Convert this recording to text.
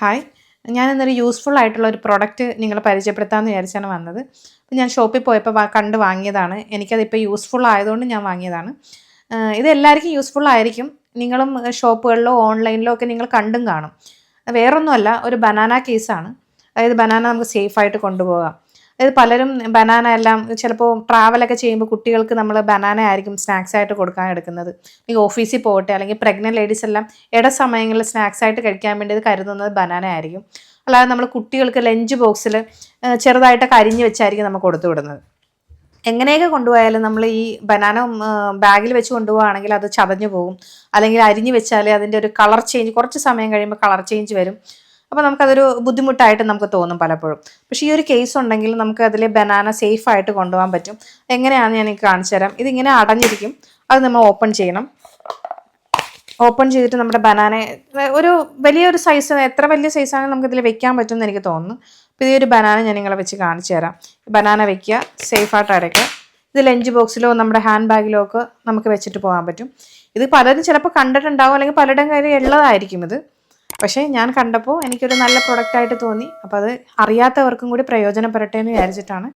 Hi ഞാൻ ഇന്നൊരു useful ആയിട്ടുള്ള ഒരു പ്രോഡക്റ്റ് നിങ്ങളെ പരിചയപ്പെടുത്താമെന്ന് വിചാരിച്ചാണ് വന്നത്. അപ്പോൾ ഞാൻ ഷോപ്പിൽ പോയപ്പോൾ കണ്ട് വാങ്ങിയതാണ്. എനിക്കതിപ്പോൾ യൂസ്ഫുൾ ആയതുകൊണ്ട് ഞാൻ വാങ്ങിയതാണ്. ഇത് എല്ലാവർക്കും യൂസ്ഫുൾ ആയിരിക്കും. നിങ്ങളും ഷോപ്പുകളിലോ ഓൺലൈനിലോ ഒക്കെ നിങ്ങൾ കണ്ടും കാണും. വേറൊന്നുമല്ല ഒരു ബനാന കേസാണ് അതായത് ബനാന നമുക്ക് സേഫായിട്ട് കൊണ്ടുപോകാം. അതായത് പലരും ബനാന എല്ലാം ചിലപ്പോൾ ട്രാവലൊക്കെ ചെയ്യുമ്പോൾ കുട്ടികൾക്ക് നമ്മൾ ബനാന ആയിരിക്കും സ്നാക്സ് ആയിട്ട് കൊടുക്കാൻ എടുക്കുന്നത്. അല്ലെങ്കിൽ ഓഫീസിൽ പോകട്ടെ അല്ലെങ്കിൽ പ്രഗ്നന്റ് ലേഡീസ് എല്ലാം ഇട സമയങ്ങളിൽ സ്നാക്സ് ആയിട്ട് കഴിക്കാൻ വേണ്ടി ഇത് കരുതുന്നത് ബനാന ആയിരിക്കും. അല്ലാതെ നമ്മൾ കുട്ടികൾക്ക് ലഞ്ച് ബോക്സിൽ ചെറുതായിട്ടൊക്കെ അരിഞ്ഞ് വെച്ചായിരിക്കും നമ്മൾ കൊടുത്തു വിടുന്നത്. എങ്ങനെയൊക്കെ കൊണ്ടുപോയാലും നമ്മൾ ഈ ബനാന ബാഗിൽ വെച്ച് കൊണ്ടുപോവുകയാണെങ്കിൽ അത് ചതഞ്ഞു പോകും. അല്ലെങ്കിൽ അരിഞ്ഞു വെച്ചാൽ അതിന്റെ ഒരു കളർ ചേഞ്ച് കുറച്ച് സമയം കഴിയുമ്പോൾ കളർ ചേഞ്ച് വരും. അപ്പോൾ നമുക്കതൊരു ബുദ്ധിമുട്ടായിട്ട് നമുക്ക് തോന്നും പലപ്പോഴും. പക്ഷേ ഈ ഒരു കേസ് ഉണ്ടെങ്കിൽ നമുക്ക് അതിൽ ബനാന സേഫ് ആയിട്ട് കൊണ്ടുപോകാൻ പറ്റും. എങ്ങനെയാണെന്ന് ഞാൻ കാണിച്ചു തരാം. ഇതിങ്ങനെ അടഞ്ഞിരിക്കും. അത് നമ്മൾ ഓപ്പൺ ചെയ്യണം. ഓപ്പൺ ചെയ്തിട്ട് നമ്മുടെ ബനാന ഒരു വലിയൊരു സൈസ് എത്ര വലിയ സൈസാണെങ്കിൽ നമുക്ക് ഇതിൽ വെക്കാൻ പറ്റുമെന്ന് എനിക്ക് തോന്നുന്നു. അപ്പോൾ ഈ ഒരു ബനാന ഞാൻ നിങ്ങളെ വെച്ച് കാണിച്ചു തരാം. ബനാന വെക്കുക സേഫായിട്ട് അടയ്ക്കുക ഇത് ലഞ്ച് ബോക്സിലോ നമ്മുടെ ഹാൻഡ് ബാഗിലോ ഒക്കെ നമുക്ക് വെച്ചിട്ട് പോകാൻ പറ്റും. ഇത് പലരും ചിലപ്പോൾ കണ്ടിട്ടുണ്ടാവും. അല്ലെങ്കിൽ പലരുടെയും കാര്യം ഉള്ളതായിരിക്കും ഇത്. പക്ഷേ ഞാൻ കണ്ടപ്പോൾ എനിക്കൊരു നല്ല പ്രൊഡക്റ്റായിട്ട് തോന്നി. അപ്പോൾ അത് അറിയാത്തവർക്കും കൂടി പ്രയോജനപ്പെടട്ടെ എന്ന് വിചാരിച്ചിട്ടാണ്.